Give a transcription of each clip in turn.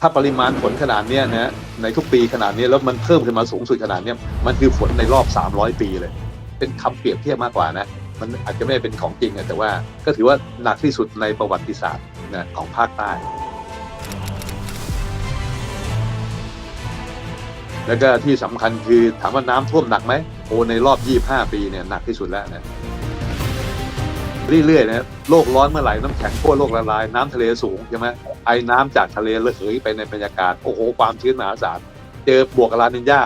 ถ้าปริมาณฝนขนาดนี้นะในทุกปีขนาดนี้แล้วมันเพิ่มขึ้นมาสูงสุดขนาดนี้มันคือฝนในรอบ 300 ปีเลย เป็นคำเปรียบเทียบมากกว่านะ มันอาจจะไม่เป็นของจริงอะแต่ว่าก็ถือว่าหนักที่สุดในประวัติศาสตร์นะของภาคใต้ แล้วก็ที่สำคัญคือถามว่าน้ำท่วมหนักไหมโอ้ในรอบ 25 ปีเนี่ยหนักที่สุดแล้วนะ เรื่อยๆนะโลกร้อนเมื่อไหร่น้ำแข็งขั้วโลกละลายน้ำทะเลสูงใช่ไหมไอ้น้ำจากทะเลระเหยไปในบรรยากาศโอ้โหความชื้นมหาศาลเจอบวกกับลานินยา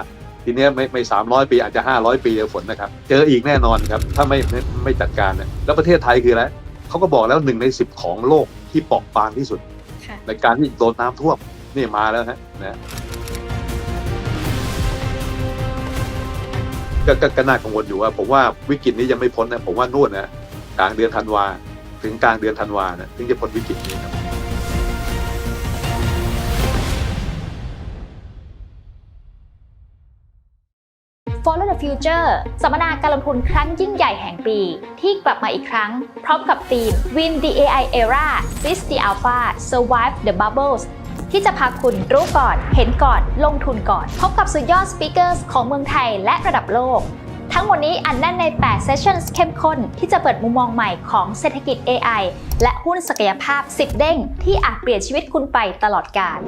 ทีเนี้ยไม่ไม่สามร้อยปีอาจจะห้าร้อยปีเจอฝนนะครับ เจออีกแน่นอนครับ ถ้าไม่ไม่ไม่จัดการนะแล้วประเทศไทยคืออะไรเขาก็บอกแล้วหนึ่งในสิบของโลกที่เปราะบางที่สุดค่ะในการที่โดนน้ำท่วมนี่มาแล้วฮะนะก็ก็ก็น่ากังวลอยู่ว่า ผมว่าวิกฤตนี้ยังไม่พ้นนะผมว่านู่นนะ กลางเดือนธันวาถึงกลางเดือนธันวานะถึงจะพ้นวิกฤตนี้ครับ Follow the Future สัมมนาการลงทุนครั้งยิ่งใหญ่แห่งปี ที่กลับมาอีกครั้ง พร้อมกับธีม Win the AI Era Seize the Alpha Survive the Bubbles ที่จะพาคุณรู้ก่อน เห็นก่อน ลงทุนก่อน พบกับสุดยอดสปีกเกอร์ของเมืองไทยและระดับโลก ทั้งหมดนี้อันแน่นใน 8 Sessions เข้มข้น ที่จะเปิดมุมมองใหม่ของเศรษฐกิจ AI และหุ้นศักยภาพ 10 เด้ง ที่อาจเปลี่ยนชีวิตคุณไปตลอดกาล